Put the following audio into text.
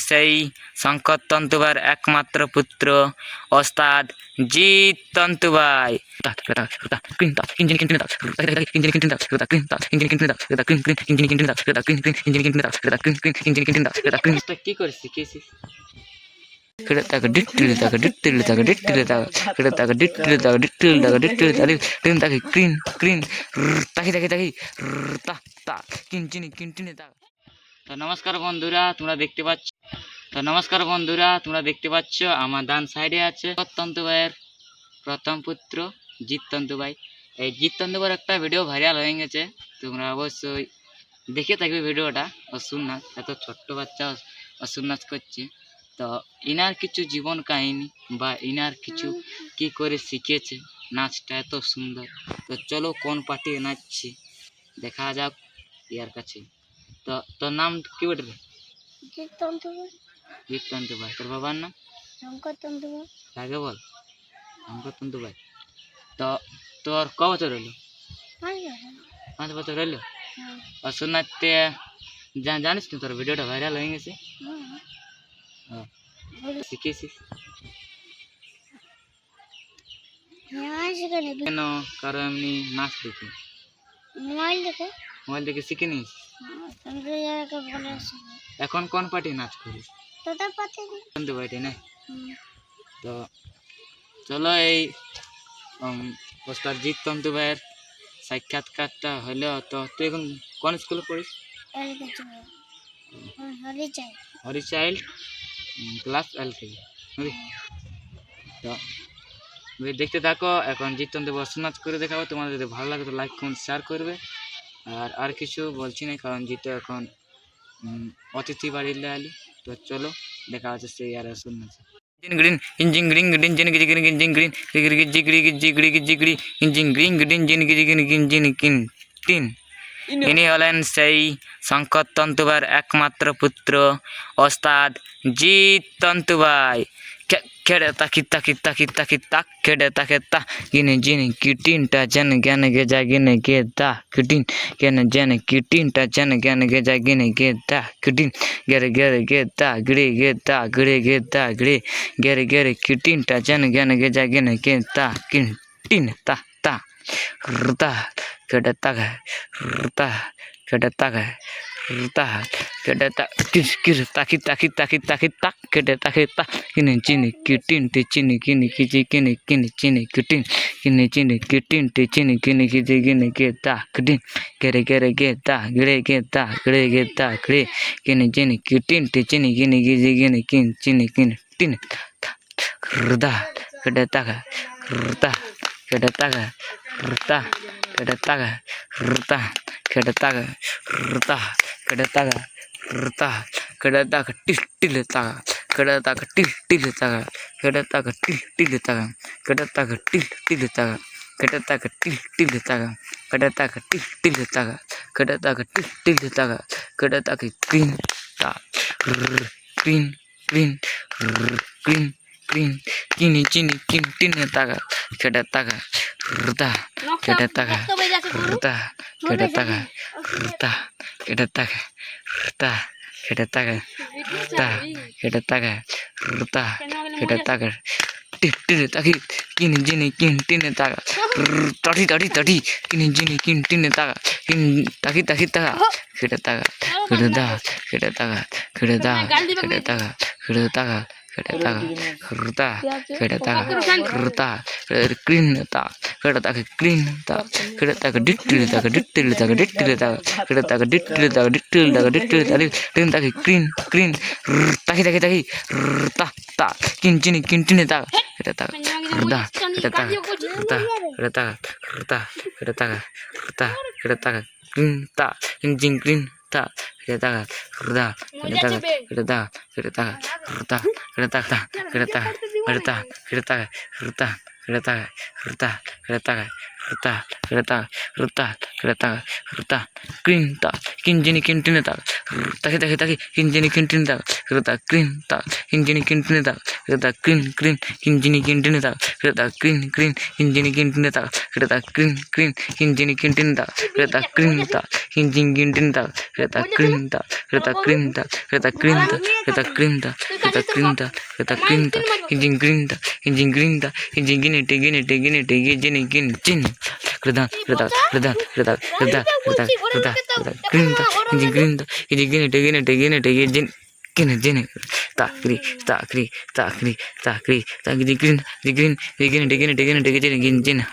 সেই শঙ্কর তন্তুবার একমাত্র পুত্র ওস্তাদ জিৎ তন্তুবাই নমস্কার বন্ধুরা তোমরা দেখতে পাচ্ছি তো নমস্কার বন্ধুরা, তোমরা দেখতে পাচ্ছ আমার ডান সাইডে আছে তন্তু ভাইয়ের প্রথম পুত্র জিৎ তন্তু ভাই। এই জিৎ তন্তু ভাইয়ের একটা ভিডিও ভাইরাল হয়ে গেছে, তোমরা অবশ্যই দেখে থাকবে ভিডিওটা অসুর নাচ এত ছোট্ট বাচ্চা অসুর নাচ করছে। তো ইনার কিছু জীবন কাহিনী বা ইনার কিছু কি করে শিখেছে, নাচটা এত সুন্দর। তো চলো কোন পার্টি নাচছে, দেখা যাক ইয়ার কাছে। তো তোর নাম কি বটে তন্তু ভাই। তোর বাবার নাম? শঙ্কর তন্তুবাই আগে বল? শঙ্কর তন্তু ভাই। তো তোর ক বছর হলো? পাঁচ বছর। হলো? অসুর নাচতে জা- জানিস না তোর ভিডিওটা ভাইরাল হয়ে গেছে? হ্যাঁ। শিখেছিস? কেন? কারও এমনি নাচ দেখি। মোবাইল দেখে? মোবাইল দেখে শিখে এখন কোন পার্টি নাচ করিস? পার্টি, না। তো চলো এই ওস্তাদ জিৎ তন্তু ভাইয়ের সাক্ষাৎকারটা হলো। তো তুই এখন কোন স্কুলে পড়িস? হরি চাইল্ড ক্লাস এল থেকে বুঝলি? তো দেখতে থাকো, এখন জিৎ তন্তু বসু নাচ করে দেখাবো। তোমাদের যদি ভালো লাগে তো লাইক কমেন্ট শেয়ার করবে। আর আর কিছু বলছি না কারণ জিতু এখন উম, অতিথি বাড়িলে আলি তো চলো দেখা হচ্ছে সেই আর আসুন নাচ গ্রিন ইঞ্জিন গ্রিন গ্রিন জিন গিজি গ্রিন ইঞ্জিন গ্রিন গিজি গিজি গিরি গিজি গিরি গিজি গিরি ইঞ্জিন গ্রিন গ্রিন জিন গিজি গ্রিন ইঞ্জিন কিন তিন। ইনি হলেন সেই শঙ্কর তন্তুবার একমাত্র পুত্র ওস্তাদ জিৎ তন্তুবাই। কে- কেড়ে তাকি তাকি তাকি তাকি তাক কেড়ে তাকে তা গিনে জিনে কিটিনটা জেন জ্ঞান গে যা গিনে গে দা কিটিন কেন জেন কিটিনটা জেন জ্ঞান গে যা গিনে গে দা কিটিন গেরে গেরে গে দা গিরে গে দা গিরে গে দা গিরে গেরে গেরে কিটিনটা জেন জ্ঞান গে যা গিনে গে দা কিন টিন তা তা রতা কেড়ে তাকে রতা কেটে তাকে তা কেটে তা কিস কিস তাকি তাকি তাকি তাকি তাক কেটে তাকে তা কিনে চিনি কিটিন টি চিনি কিনি কিজি কিনি কিনি চিনি কিটিন কিনি চিনি কিটিন টি চিনি কিনি কিজি কিনি কে তা কিটিন গেরে গেরে গে তা গিরে গে তা গিরে গে তা গিরে কিনি চিনি কিটিন টি চিনি কিনি কিজি কিনি কিন চিনি কিনি টিন হৃদা কেটে তাকে হৃদা কেটে कड़ता का करता कड़ता का टिल टिलता का कड़ता का टिल टिलता का कड़ता का टिल टिलता का कड़ता का टिल टिलता का कड़ता का टिल टिलता का कड़ता का टिल टिलता का कड़ता का टिल टिलता का कड़ता का क्रीन ता क्रीन क्रीन क्रीन क्रीन किनी चिनी किन टिन तागा खेडता का रुता खेडता का रुता खेडता का रुता kedetaga hırta kedetaga টিটি তাকি, কিন, জিনি, কিন, টিনে তাকা তটি তটি তটি কিন, জিনি, কিন, টিনে তাকা, কিন, তাকি তাকি, তাকা কেটে তাকা কেটে দাগা কেটে তাকা কেটে দাগা কেটে তাকা কেটে তাকা কেটে তাকা হৃতা কেটে তাকা হৃতা ক্রিন তা কেটে তাকে ক্রিন তা কেটে তাকে ডিটিল তাকে ডিটিল তাকে ডিটিল তাকা কেটে তাকে ডিটিল তাকে ডিটিল তাকে ডিটিল তাকে টিন তাকে ক্রিন ক্রিন তাকি তাকি তাকি তা তা কিন চিনি কিন টিনে তাকা কেটে তাকা হৃদা কেটে তাকা হৃতা কেটে তাকা হৃতা retak retak retak retak retak retak ক্রেতা হৃতা ক্রিন্তা কিঞ্চিনি কিন্টিনে তাক তাকে তাকে তাকে কিঞ্চিনি কিন্টিনে তাক হৃতা ক্রিন তাক কিঞ্চিনি কিন্টিনে তাক হৃতা ক্রিন ক্রিন কিঞ্চিনি কিন্টিনে তাক হৃতা ক্রিন ক্রিন কিঞ্চিনি কিন্টিনে তাক হৃতা ক্রিন ক্রিন কিঞ্চিনি কিন্টিনে তাক হৃতা ক্রিন তাক কিঞ্চিনি কিন্টিনে তাক হৃতা ক্রিন তাক হৃতা ক্রিন তাক হৃতা ক্রিন তাক হৃতা ক্রিন তাক হৃতা ক্রিন তাক হৃতা ক্রিন তাক কিঞ্চিন গ্রিন তাক কিঞ্চিন গ্রিন তাক কিঞ্চিন গিনে টেগিনে টেগিনে টেগিয়ে জিনে চিন Крыдан, крыдан, крыдан, крыдан, крыдан, крыдан, крыдан, крыдан, крында, иди крында, иди гинет, гинет, гинет, гинет, гинет, гинет, такри, такри, такри, такри, так иди крин, иди крин, иди гинет, гинет, гинет, гинет, гинет,